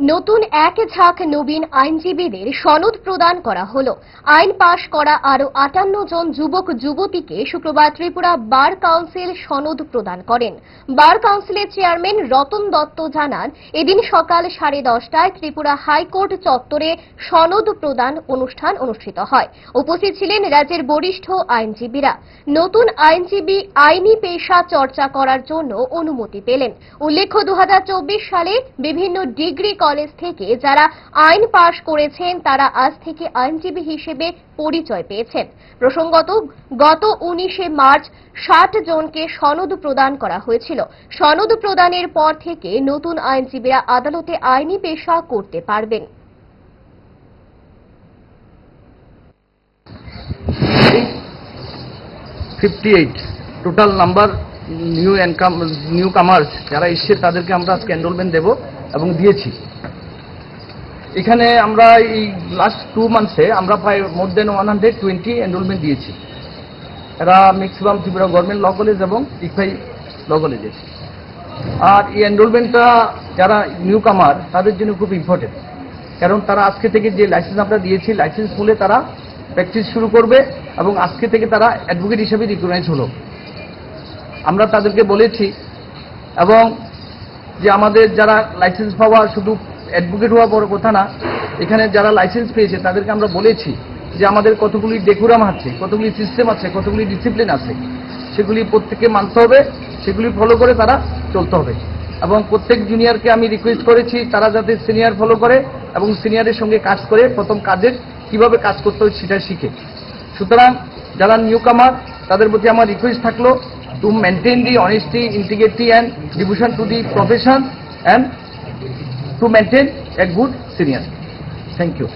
নতুন এক ঝাঁক নবীন আইনজীবীদের সনদ প্রদান করা হলো। আইন পাশ করা আরও আটান্ন জন যুবক, যুবতীকে শুক্রবার ত্রিপুরা বার কাউন্সিল সনদ প্রদান করেন। বার কাউন্সিলের চেয়ারম্যান রতন দত্ত জানান, এদিন সকাল সাড়ে দশটায় ত্রিপুরা হাইকোর্ট চত্বরে সনদ প্রদান অনুষ্ঠান অনুষ্ঠিত হয়। উপস্থিত ছিলেন রাজ্যের বরিষ্ঠ আইনজীবীরা। নতুন আইনজীবী আইনি পেশা চর্চা করার জন্য অনুমতি পেলেন। উল্লেখ্য দু হাজার চব্বিশ সালে বিভিন্ন ডিগ্রি কলেজ থেকে যারা আইন পাশ করেছেন, তারা আজ থেকে আইনজীবী হিসেবে পরিচয় পেয়েছেন। প্রসঙ্গত, গত উনিশে মার্চ ষাট জনকে সনদ প্রদান করা হয়েছিল। সনদ প্রদানের পর থেকে নতুন আইনজীবীরা আদালতে আইনি পেশা করতে পারবেন। Fifty eight total number new income new comers যারা এসছে, তাদেরকে আমরা আজকে এনরোলমেন্ট দেব। এবং দিয়েছি। এখানে আমরা এই লাস্ট টু মান্থসে আমরা প্রায় more than one hundred twenty enrollment দিয়েছি। এরা maximum Tripura government law college এবং ইকফাই ল কলেজে আর এই এনরোলমেন্টটা যারা নিউ কামার তাদের জন্য খুব ইম্পর্টেন্ট কারণ তারা আজকে থেকে যে লাইসেন্স আমরা দিয়েছি লাইসেন্স মূলে তারা প্র্যাকটিস শুরু করবে এবং আজকে থেকে তারা অ্যাডভোকেট হিসেবে রিকগনাইজ হলো। আমরা তাদেরকে বলেছি এবং যে আমাদের যারা লাইসেন্স পাওয়া শুধু অ্যাডভোকেট হওয়া বড় কথা না, এখানে যারা লাইসেন্স পেয়েছে তাদেরকে আমরা বলেছি যে আমাদের কতগুলি ডেকুরাম আছে, কতগুলি সিস্টেম আছে, কতগুলি ডিসিপ্লিন আছে, সেগুলি প্রত্যেককে মানতে হবে, সেগুলি ফলো করে তারা চলতে হবে। এবং প্রত্যেক জুনিয়রকে আমি রিকোয়েস্ট করেছি তারা যাতে সিনিয়র ফলো করে এবং সিনিয়রের সঙ্গে কাজ করে প্রথম কাজের কীভাবে কাজ করতে হয় সেটা শিখে। সুতরাং যারা নিউ কামার তাদের প্রতি আমার রিকোয়েস্ট থাকল to maintain the honesty integrity and devotion to the profession and to maintain a good senior thank you